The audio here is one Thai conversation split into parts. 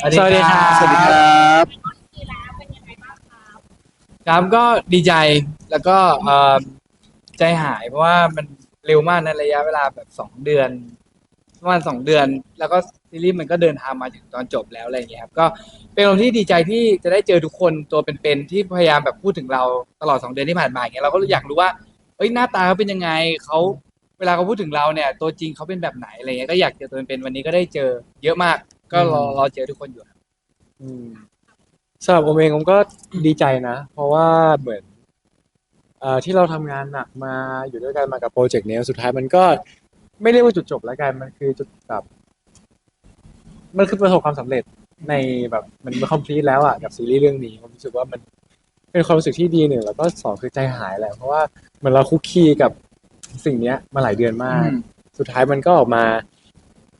สวัสดีครับ สวัสดีครับครับก็ดีใจแล้วก็เอ่อใจหายเพราะว่ามันเร็วมากในะระยะเวลาแบบสองเดือนประมาณสองเดือน แล้วก็ซีรีส์มันก็เดินทางมาถึงตอนจบแล้วอะไรอย่างเงี้ยครับก็เป็นคนที่ดีใจที่จะได้เจอทุกคนตัวเป็นๆที่พยายามแบบพูดถึงเราตลอดสองเดือนที่ผ่านมาอย่างเงี้ยเราก็อยากรู้ว่าเอ้ยหน้าตาเขาเป็นยังไงเขาเวลาเขาพูดถึงเราเนี่ย ตัวจริงเขาเป็นแบบไหนอะไรเงี้ยก็อยากเจอตัวเป็นๆวันนี้ก็ได้เจอเยอะมาก ก็รอรอเจอทุกคนอยู่ครับอืมสำหรับผมเองผมก็ดีใจนะ เพราะว่าเหมือนเอ่อที่เราทำงานหนักมาอยู่ด้วยกันมากับโปรเจกต์เนี้ยสุดท้ายมันก็ไม่เรียกว่าจุดจบแล้วกันมันคือจุดแบบมันคือประสบความสำเร็จในแบบมันมันคอมพลีทแล้วอะกับซีรีส์เรื่องนี้ผมรู้สึกว่ามันเป็นความรู้สึกที่ดีหนึ่งแล้วก็สองคือใจหายแหละเพราะว่าเหมือนเราคุกคีกับสิ่งเนี้ยมาหลายเดือนมากสุดท้ายมันก็ออกมา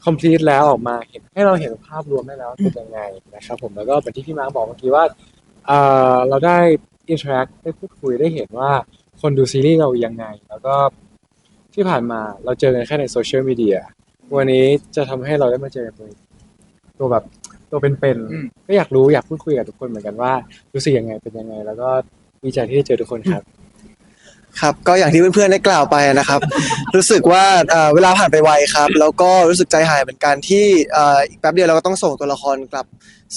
complete แล้วออกมาเห็นให้เราเห็นภาพรวมได้แล้วว่าเป็นยังไงนะครับผมแล้วก็เป็นที่พี่มาร์คบอกเมื่อกี้ว่าเอ่อเราได้ interact ได้พูดคุยได้เห็นว่าคนดูซีรีส์เรายังไง แล้วก็ที่ผ่านมาเราเจอกันแค่ในโซเชียลมีเดียวันนี้จะทำให้เราได้มาเจอกันตัวตัวแบบตัวเป็นอืมๆก็อยากรู้อยากพูดคุยกับทุกคนเหมือนกันว่ารู้สึกยังไงเป็นยังไง แล้วก็ดีใจที่ได้เจอทุกคนครับ ครับก็อย่างที่เพื่อนๆได้กล่าวไปนะครับ รู้สึกว่าเอ่อเวลาผ่านไปไวครับ แล้วก็รู้สึกใจหายเหมือนกันที่เอ่ออีกแป๊บเดียวเราก็ต้องส่งตัวละครกลับ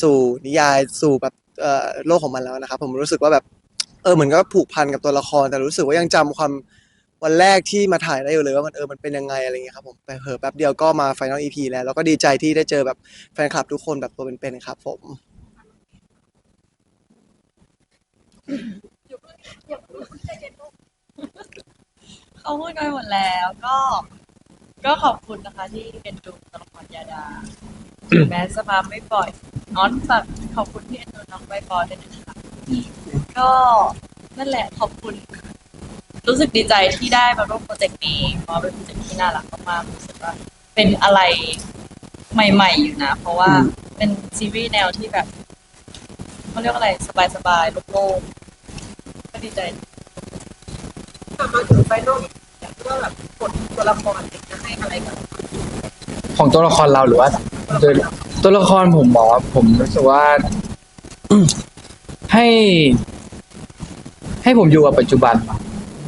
สู่นิยายสู่แบบเอ่อโลกของมันแล้วนะครับ ผมรู้สึกว่าแบบเออเหมือนก็ผูกพันกับตัวละคร แต่รู้สึกว่ายังจำความวันแรกที่มาถ่ายได้อยู่เลยว่ามันเออมันเป็นยังไงอะไรเงี้ยครับผมไปเผลอแป๊บเดียวก็มาไฟนอลอีพีแล้วแล้วก็ดีใจที่ได้เจอแบบแฟนคลับทุกคนแบบตัวเป็นๆครับผมเขาพูดไปหมดแล้วก็ ก็ขอบคุณนะคะ ที่เป็นดูตัวละครยาดาถึงแม้สภาพไม่ปล่อยน้อนฝากขอบคุณที่เอ็นดูน้องใบปอด้วยนะคะก็นั่นแหละขอบคุณ รู้สึกดีใจที่ได้มาร่วมโปรเจกต์นี้เพราะเป็นโปรเจกต์ที่น่ารักมากๆรู้สึกว่าเป็นอะไรใหม่ ๆ อยู่นะ เพราะว่าเป็นซีรีส์แนวที่แบบเขาเรียกว่าอะไรสบายๆโล่งๆก็ดีใจก ลับมาถึงไฟนอลอยากรู้ว่าแบบบทตัวละครเนี่ยจะให้อะไรกับของตัวละครเราหรือว่าตัวตัวละครผมบอกว่าผมรู้สึกว่า ให้ ให้ผมอยู่กับปัจจุบัน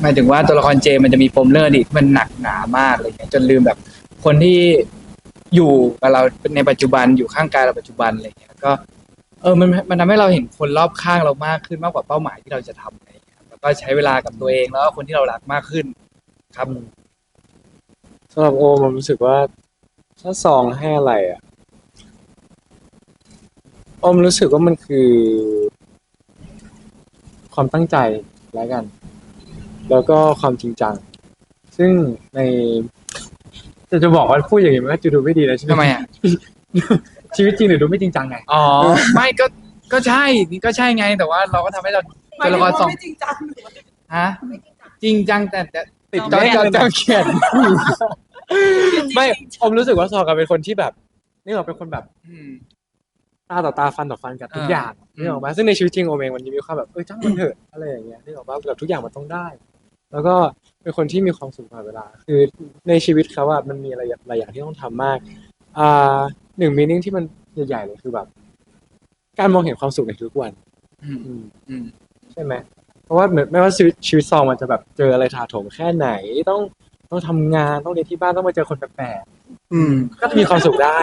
หมายถึงว่าตัวละครเจมันจะมีปมเรื่องอดีตมันหนักหนามากอะไรเงี้ยจนลืมแบบ คนที่อยู่กับเราในปัจจุบันอยู่ข้างกายเราปัจจุบันอะไรเงี้ยก็ เออมันมันทำให้เราเห็นคนรอบข้างเรามากขึ้นมากกว่าเป้าหมายที่เราจะทำอะไร ก็ใช้เวลากับตัวเองแล้วก็คนที่เรารักมากขึ้น ครับสำหรับโอมผมรู้สึกว่าถ้าซองให้อะไรอะโอมรู้สึกว่ามันคือ ความตั้งใจแล้วกัน แล้วก็ความจริงจัง ซึ่งใน จะจะบอกว่าพูดอย่างนี้มันก็จะดูไม่ดีนะใช่ไหมทำไมอะ ชีวิตจริงหรือดูไม่จริงจังไง อ๋อ ไม่ก็ก็ใช่นี่ก็ใช่ไงแต่ว่าเราก็ทำให้เรา ตัวละครสองไม่จริงจังหรือว่าฮะจริงจังแต่แต่ติดจอจ้องจอจ้องเขียนไม่ผมรู้สึกว่าซอกันเป็นคนที่แบบนี่เราเป็นคนแบบอืมตาต่อตาฟันต่อฟันกับทุกอ่าอย่างอืมนี่ออกมาซึ่งในชีวิตจริงโอมเองมันจะมีความแบบเออจ้างมันเถอะอะไรอย่างเงี้ยนี่ออกมาแบบทุกอย่างมันต้องได้ แล้วก็เป็นคนที่มีความสุขตลอดเวลา คือในชีวิตเขาอะมันมีอะไรหลายอย่างที่ต้องทำมากอ่าหนึ่งมีนิ่งที่มันใหญ่ๆเลยคือแบบ การมองเห็นความสุขในทุกวัน อืมอืมอืม ใช่ไหมเพราะว่าเหมือนไม่ว่าชีวิตชีวิตซองมันจะแบบเจออะไรถาโถมแค่ไหนต้องต้องทำงานต้องเรียนที่บ้านต้องมาเจอคนแปลกอืมๆก็จะมีความสุขได้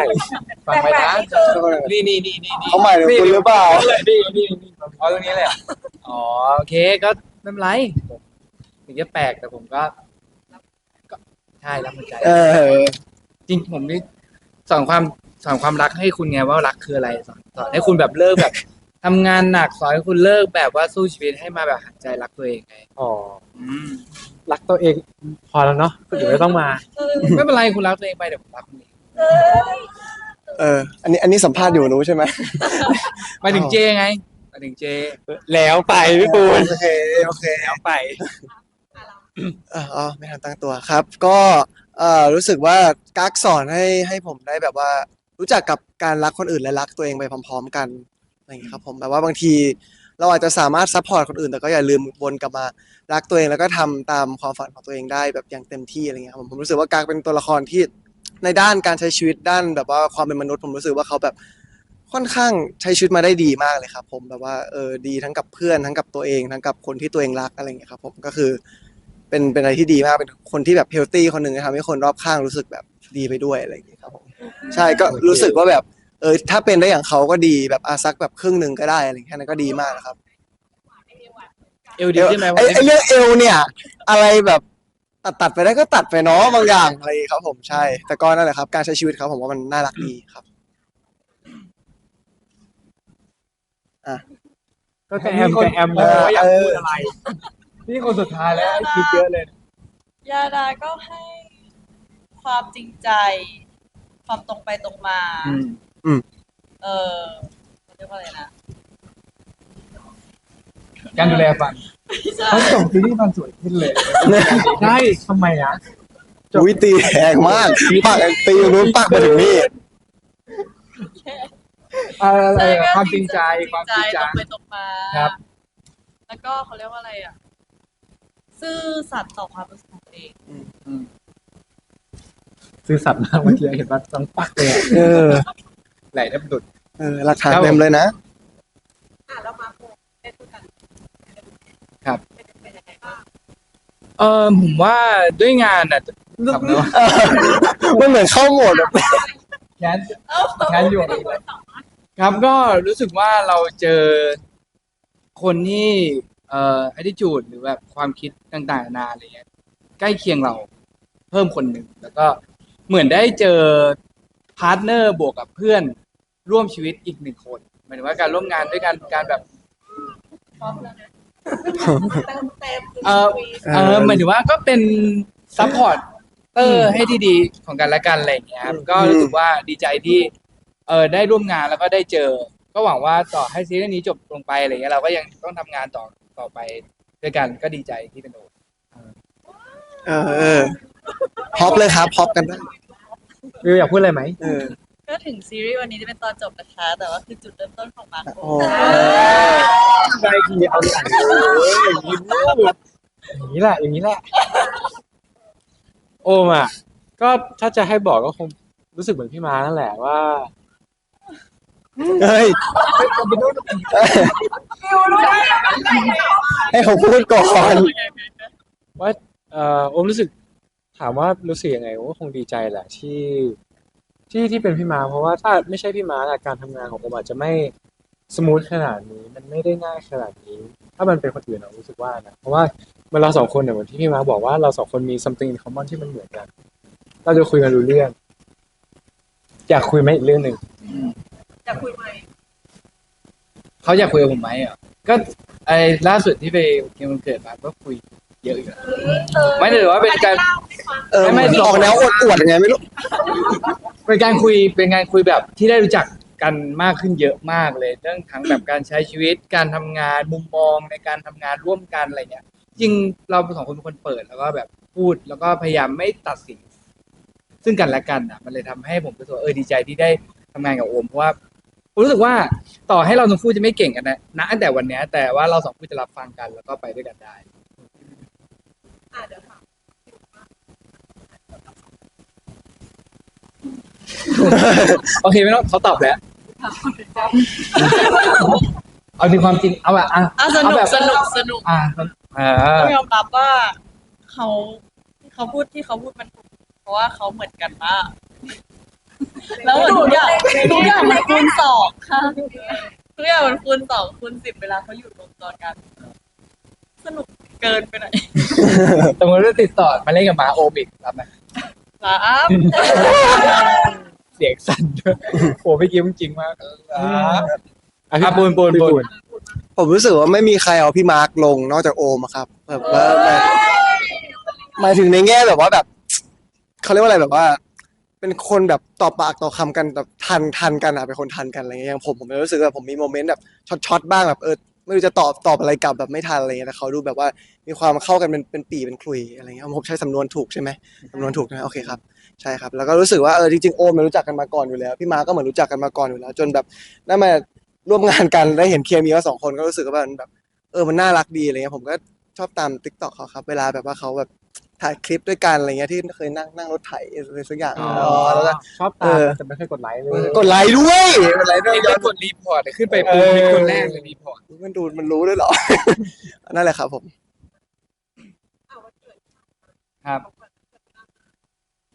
ฟังไว้นะนี่นี่นี่นี่นี่เขาหมายถึงคุณหรือเปล่า นี่นี่นี่อ๋อตรงนี้เลยเหรออ๋อโอเคก็ไม่เป็นไรถึงจะแปลกแต่ผมก็ก็ใช่รับมันใจ เออ จริงผมนี่สอนความสอนความรักให้คุณไงว่ารักคืออะไรสอนสอนให้คุณแบบเลิกแบบ ทำงานหนักสอนให้คุณเลิกแบบว่าสู้ชีวิตให้มาแบบหันใจรักตัวเองไงอ๋ออืมรักตัวเอง พอแล้วเนาะคนอื่นไม่ต้องมา ไม่เป็นไรคุณรักตัวเองไปเดี๋ยวผมรักคุณเองเออ อันนี้อันนี้สัมภาษณ์อยู่รู้ใช่ไหมหมายถึงเจไงหมายถึงเจแล้วไปพี่ปูนโอเคโอเคแล้วไปอ่าอ๋อไม่ทันตั้งตัวครับ ก็เอ่อรู้สึกว่ากักสอนให้ให้ผมได้แบบว่า รู้จักกับการรักคนอื่นและรักตัวเองไปพร้อม ๆ กัน อะไรอย่างนี้ยครับผมแบบว่าบางที เราอาจจะสามารถซัพพอร์ตคนอื่น แต่ก็อย่าลืมวนกลับมารักตัวเองแล้วก็ทำตามความฝันของตัวเองได้แบบอย่างเต็มที่อะไรเงี้ยครับผมผมรู้สึกว่ากักเป็นตัวละครที่ในด้านการใช้ชีวิตด้านแบบว่าความเป็นมนุษย์ผมรู้สึกว่าเขาแบบค่อนข้างใช้ชีวิตมาได้ดีมากเลยครับ ผมแบบว่าเออดีทั้งกับเพื่อนทั้งกับตัวเองทั้งกับคนที่ตัวเองรักอะไรเงี้ยครับผมก็คือ เป็นเป็นอะไรที่ดีมากเป็นคนที่แบบเฮลตี้คนหนึ่งทำให้คนรอบข้างรู้สึกแบบดีไปด้วยอะไรอย่างเงี้ยครับผมใช่ก็รู้สึกว่าแบบ เออถ้าเป็นได้อย่างเขาก็ดีแบบอาซักแบบครึ่งหนึ่งก็ได้อะไรอย่างเงี้ยแค่นั้นก็ดีมากนะครับเอลดีใช่ไหมไอ้ไอ้เรื่องเอวเนี่ย อะไรแบบตัดตัดไปได้ก็ตัดไปเนาะบางอย่างอะไรอย่างเงี้ยครับผมใช่ แต่ก็นั่นแหละครับ การใช้ชีวิตเขาผมว่ามันน่ารักดีครับก็แกแอมแกแอมนะว่าอยากพูดอะไร นี่คนสุดท้ายแล้วให้คิดเยอะเลย ยาดาก็ให้ความจริงใจ ความตรงไปตรงมา อืม เออเขาเรียกว่าอะไรนะการดูแลฟันไม่ใช่เขาส่งซีรีส์ฟันสวยขึ้นเลย ใช่ทำไมอะอุ้ยตีแรงมากปากตีอยู่นู้นปากมาถึงนี่อะไรใช่ก็ความจริงใจความจริงใจ ตรงไปตรงมาครับ แล้วก็เขาเรียกว่าอะไรอะ ซื่อสัตย์ต่อความรู้สึกของตัวเองซื้อสัตว์มากเมื่อกี้เห็นว่าต้องปักเลยอะเออ ไหลแทบดุด เออหลักฐานเต็มเลยนะ อะแล้วมาโคได้พูดกันครับ เป็นเป็นยังไงบ้างเออผมว่าด้วยงานอะทำแล้วมันเหมือนเข้าโหมดแบบแค้นแค้นอยู่ครับก็รู้สึกว่าเราเจอคนที่เอ่อ attitude หรือแบบความคิดต่างๆนานาอะไรเงี้ยใกล้เคียงเราเพิ่มคนหนึ่ง แล้วก็เหมือนได้เจอพาร์ทเนอร์บวกกับเพื่อน ร่วมชีวิตอีกหนึ่งคนหมายถึงว่าการร่วมงานด้วยกันการแบบพร้อมแล้วนะเติมเต็มเออเออหมายถึงว่าก็เป็นซัพพอร์ตเตอร์ให้ที่ดีของกันและกันอะไรอย่างเงี้ยครับก็รู้สึกว่าดีใจที่เออได้ร่วมงานแล้วก็ได้เจอ ก็หวังว่าต่อให้ซีรีส์นี้จบลงไปอะไรเงี้ยเราก็ยังต้องทำงานต่อต่อไปด้วยกันก็ดีใจที่เป็นโอเออเออฮอปเลยครับฮอปกันได้วิวอยากพูดอะไรไหมเออ ก็ถึงซีรีส์วันนี้จะเป็นตอนจบนะคะ แต่ว่าคือจุดเริ่มต้นของมาโคโอ้ได้ทีเอาอย่างนี้อย่างนี้อย่างนี้แหละอย่างนี้แหละ โอมอะก็ถ้าจะให้บอกก็คงรู้สึกเหมือนพี่มานั่นแหละว่า เฮ้ยให้เขาพูดก่อนว่าเอ่อโอมรู้สึกถามว่ารู้สึกยังไงโอมก็คงดีใจแหละที่ ที่ที่เป็นพี่มา เพราะว่าถ้าไม่ใช่พี่มาอะการทำงานของโอมอาจจะไม่สมูทขนาดนี้มันไม่ได้ง่ายขนาดนี้ ถ้ามันเป็นคนอื่นเรารู้สึกว่านะเพราะว่าเมื่อเราสองคนเนี่ยเหมือนที่พี่มาบอกว่าเราสองคนมี something in common ที่มันเหมือนกัน เราจะคุยกันรู้เรื่อง อยากคุยไหมอีกเรื่องหนึ่งอยากคุยไหมเขาอยากคุยกับผมไหมอะก็ไอ้ล่าสุดที่ไปเกมวันเกิดมาก็คุยเยอะอยู่นะไม่ได้หรือว่าเป็นการเออไม่ไม่ไม่ออกแนวอวดๆยังไงไม่รู้ เป็นการคุยเป็นการคุยแบบที่ได้รู้จักกันมากขึ้นเยอะมากเลยเรื่องทั้งแบบการใช้ชีวิตการทำงานมุมมองในการทำงานร่วมกันอะไรเงี้ยจริงเราสองคนเป็นคนเปิดแล้วก็แบบพูดแล้วก็พยายามไม่ตัดสิน ซึ่งกันและกันอะ มันเลยทำให้ผมรู้สึกว่าเออดีใจที่ได้ทำงานกับโอมเพราะว่าผมรู้สึกว่าต่อให้เราทั้งคู่จะไม่เก่งกันนะณตั้งแต่วันเนี้ยแต่ว่าเราสองคู่จะรับฟังกันแล้วก็ไปด้วยกันได้ อะเดี๋ยวถาม โอเคไม่ต้องเขาตอบแล้วเอาในความจริงเอาแบบอะอะสนุเอากแบบสนุกสนุกอ่าอ่าต้องยอมรับว่าเขาเขาพูดที่เขาพูดมันถูกเพราะว่าเขาเหมือนกันมากแล้วเหมือนทุกอย่างทุกอย่างมันคูณสองค่ะทุกอย่างมันคูณสองคูณสิบเวลาเขาอยู่รวมตัวกัน สนุกเกินไปหน่อย สมมติว่าติดต่อมาเล่นกับหมาโอมอีกรับไหม ครับเสียงสั่นด้วยโอ้ไม่กิ้มจริงมากครับอะอะปูนปูนพี่ปูปูนนผมรู้สึกว่าไม่มีใครเอาพี่มาร์คลงนอกจากโอมอะครับแบบว่าหมายหมายถึงในแง่แบบว่าแบบเขาเรียกว่าอะไรแบบว่า เป็นคนแบบต่อปากต่อคำกันแบบทันทันกันอะเป็นคนทันกันอะไรเงี้ยอย่างผมผมรู้สึกว่าผมมีโมเมนต์แบบช็อตช็อตบ้างแบบเออ ไม่รู้จะตอบตอบอะไรกลับแบบไม่ทันอะไรเงี้ยแต่เขาดูแบบว่ามีความเข้ากันเป็นเป็นปีเป็นคลุยอะไรเงี้ยผมใช้สำนวนถูกใช่ไหมสำนวนถูกใช่ไหมโอเคครับใช่ครับ แล้วก็รู้สึกว่าเออจริงๆโอมเนี่ยรู้จักกันมาก่อนอยู่แล้ว พี่มาร์คก็เหมือนรู้จักกันมาก่อนอยู่แล้ว จนแบบได้มาร่วมงานกันได้เห็นเคมีว่าสองคนก็รู้สึกว่ามันแบบ เออมันน่ารักดีอะไรเงี้ยผมก็ชอบตามติ๊กต็อกเขาครับ เวลาแบบว่าเขาแบบ ถ่ายคลิปด้วยกันอะไรเงี้ยที่เคยนั่งนั่งรถไถอะไรสักอย่างอ๋ออ๋อแล้วก็ ชอบเอตามอแต่ไม่เคยกดไลค์เลยกดไลค์ด้วยกดไลค์ด้วยไอ้ยเรื่ออดงกดรีพอร์ตขึ้นไปปุ๊บเออมีคนแรกเลยรีพอร์ตมันดูมันรู้ด้วยเหรอ นั่นแหละครับผมเอาวันเกิดครับ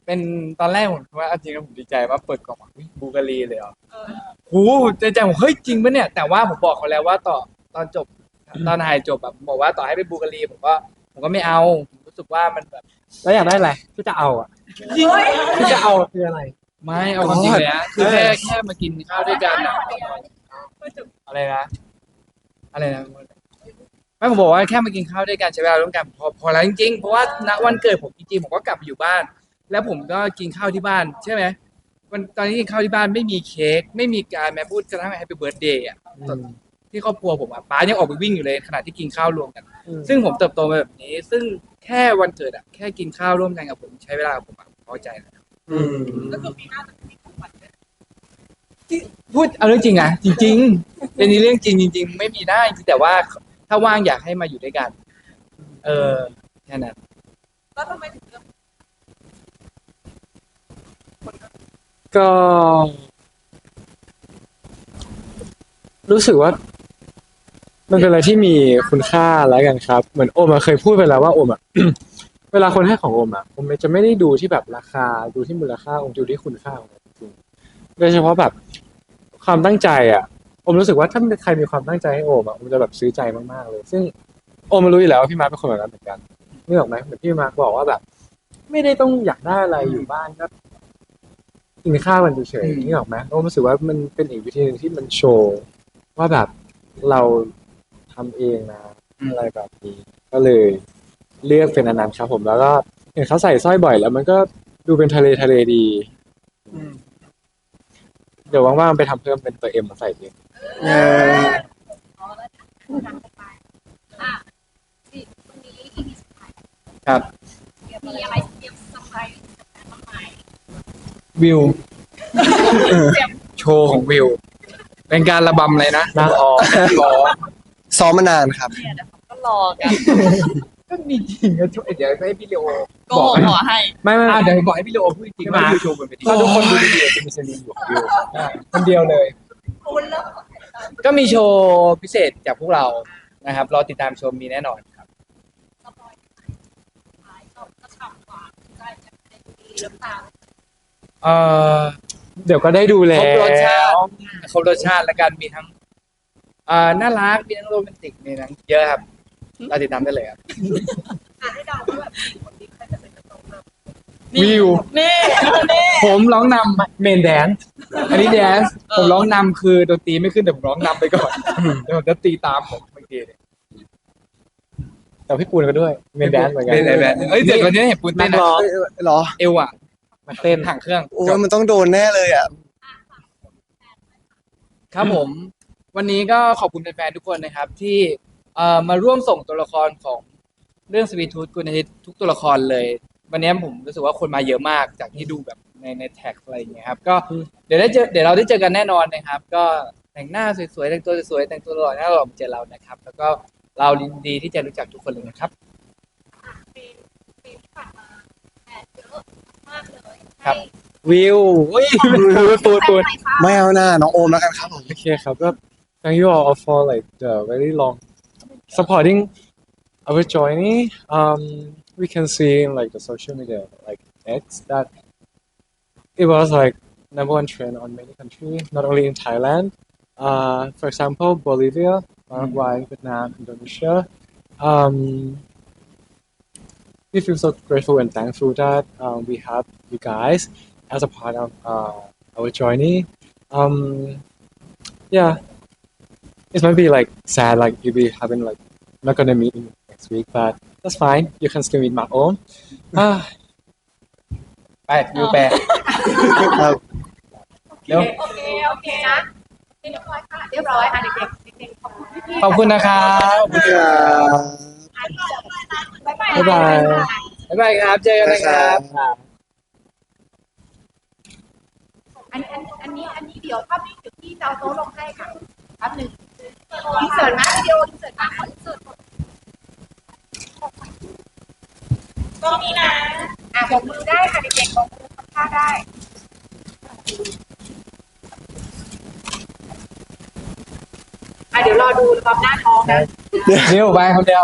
เป็นตอนแรกผมว่าเอาจริงๆผมดีใจว่าเปิดกล่องมาอุ๊ยบูการีเลยเหรอเออโหใจใจผมเฮ้ยจริงปะเนี่ย แต่ว่าผมบอกเขาแล้วว่าต่อตอนจบ ตอนถ่ายจบแบบบอกว่าต่อให้เป็นบูการีผมก็ผมก็ไม่เอาผมรู้ สึกว่ามันแบบแล้วอยากได้อะไรที่จะเอาอะที่จะเอาคืออะไร ไม่เอาความจริงเลยนะคือแค่แค่มากินข้าวด้วยกันอะอะไรนะอะไรนะไม่ผมบอกว่าแค่มากินข้าวด้วยกันใช้เวลาร่วมกันพอพอแล้วจริงๆเพราะว่าณวันเกิดผมจริงๆผมก็กลับไปอยู่บ้าน แล้วผมก็กินข้าวที่บ้านใช่ไหมวันตอนนี้กินข้าวที่บ้านไม่มีเค้กไม่มีการแม้พูดกระทั่งแฮปปี้เบิร์ดเดย์อะที่ครอบครัวผมอะป้ายังออกไปวิ่งอยู่เลยขณะที่กินข้าวรวมกันอืมซึ่งผมเติบโตมาแบบนี้ ซึ่ง แค่วันเกิดอะแค่กินข้าวร่วมกันกับผม ใช้เวลากับผมอะพอใจแล้วอืมก็คือปีหน้าจะมีของขวัญด้วยพูดเอาเรื่องจริงอะจริงๆเป็นเรื่องจริงจริง ๆ ไม่มีได้จริงแต่ว่าถ้าว่างอยากให้มาอยู่ด้วยกัน เออแค่นั้นแล้วทำไมถึงเลือกก็ รู้สึกว่า มันเป็นอะไรที่มีคุณค่าแล้วกันครับ เหมือนโอมอะเคยพูดไปแล้วว่าโอมอะ เวลาคนให้ของโอมอะโอมจะไม่ได้ดูที่แบบราคาดูที่มูลค่าโอมดูที่คุณค่าของมันจริงๆโดยเฉพาะแบบความตั้งใจอะโอมรู้สึกว่าถ้าใครมีความตั้งใจให้โอมอะโอมจะแบบซื้อใจมากๆเลย ซึ่งโอมรู้อยู่แล้วว่าพี่มาร์คเป็นคนแบบนั้นเหมือนกันนึกออกไหมเหมือนพี่มาร์คบอกว่าแบบ ไม่ได้ต้องอยากได้อะไรอยู่บ้านก็กินข้าวกันเฉยๆนี่ออกไหมโอ้รู้สึกว่ามันเป็นอีกวิธีหนึ่งที่มันโชว์ว่าแบบเรา ทำเองนะอะไรแบบนี้ ก็เลยเลือกเป็นอันนั้นครับผมแล้วก็เห็นเขาใส่สร้อยบ่อยแล้ว มันก็ดูเป็นทะเลทะเลดีเดี๋ยวว่างๆไปทำเพิ่มเป็นตัวเอ็มมาใส่เองเอออะสิวันนี้ EP สุดท้ายครับมีอะไรเตรียมเซอร์ไพรส์บ้างไหมวิวโชว์ของวิว เป็นการระบำเลยนะนางออกอ๋อ ซ้อมมานานครับ เนี่ยเดี๋ยวเขาก็รอกันก็มีจริงนะช่วยเดี๋ยวให้พี่เลโอโก็ขอให้ ไม่ไม่อะไม่เดี๋ยวบอกให้พี่เลโอพูดจริงๆว่าวิวโชว์บนเวทีถ้าทุกคนดูดีๆจะมีเซนีอยู่ของวิวคนเดียวเลยคุณแล้วก็มีโชว์พิเศษจากพวกเรานะครับรอติดตามชมมีแน่นอนครับสปอยล์ท้ายก็จะฉ่ำกว่าได้จากในดีหรือเปล่าเอ่อเดี๋ยวก็ได้ดูคแล้รวบรสชาติครบรสชาติและกันมีทั้ง เอ่อน่ารักมีทั้งโรแมนติกมีทั้งเยอะครับเราติดตามได้เลยครับอ่านให้เดาว่าแบบคนนี้ใครจะเป็นกระตรงนำวิว นี่นี่ผมร้องนเมนแดนำอันนี้แดนซ์ผมร้องนำคือดนตรีไม่ขึ้นแต่ผมร้องนำไปก่อนเดี๋ยวผมจะตีตามผมเมื่อกี้เนี่ยแต่พี่ปูนก็ด้วยเมนแดนเหมือนกัน เป็นไงแบบเอ้ยแต่วันนี้เห็นปูนนัเต้กนนะร้องเอ้ยเหรอ เอวอะนักเต้นห่างเครื่อง โอ้ยมันต้องโดนแน่เลยอะ ครับผม วันนี้ก็ขอบคุณแฟนๆทุกคนนะครับ ที่เอ่อมาร่วมส่งตัวละครของเรื่องสวีทูธกุณอาทิตย์ทุกตัวละครเลย วันนี้ผมรู้สึกว่าคนมาเยอะมากจากที่ดูแบบในในแท็กอะไรอย่างเงี้ยครับก็เดี๋ยวได้เจอเดี๋ยวเราได้เจอกันแน่นอนนะครับ ก็แต่งหน้าสวยๆแต่งตัวสวยๆแต่งตัวหล่อหน้าหล่อมาเจอเรานะครับ แล้วก็เรายินดีที่จะรู้จักทุกคนเลยนะครับ ปีปีที่ผ่านมาแอบเยอะมากเลยครับวิวอุ้ยปูนปูนปูนใครคะไม่เอาหน้าน้องโอมแล้วกันครับผม โอเคครับก็ thank you all for like the very long supporting our journey. Um we can see in like the social media like X that it was like number one trend on many countries not only in Thailand uh for example Bolivia Paraguay Vietnam Indonesia. Um we feel so grateful and thankful that um, we have you guys as a part of uh, our journey. Um yeah it might be like sad like if we haven't like not gonna meet in next week but that's fine you can still meet my own ah ไปวิวแปรครับเร็วโอเค โอเคนะเรียบร้อยค่ะ เรียบร้อยค่ะเด็กๆเด็กๆขอบคุณพี่ๆขอบคุณนะครับครับบ๊ายบายบ๊ายบายบ๊ายบายครับ เจอกันนะครับ อันอันอันนี้อันนี้เดี๋ยวภาพนี้เดี๋ยวพี่จะเอาโต๊ะลงให้ค่ะแป๊บหนึ่งอินเสิร์ตนะวิดีโออินเสิร์ตมาขออินเสิร์ตก็ก็มีนะอะบอกมือได้ค่ะเด็กๆบอกมือทำท่าได้อะเดี๋ยวรอดูรอบหน้าท้องนะ เดี๋ยวไปคนเดียว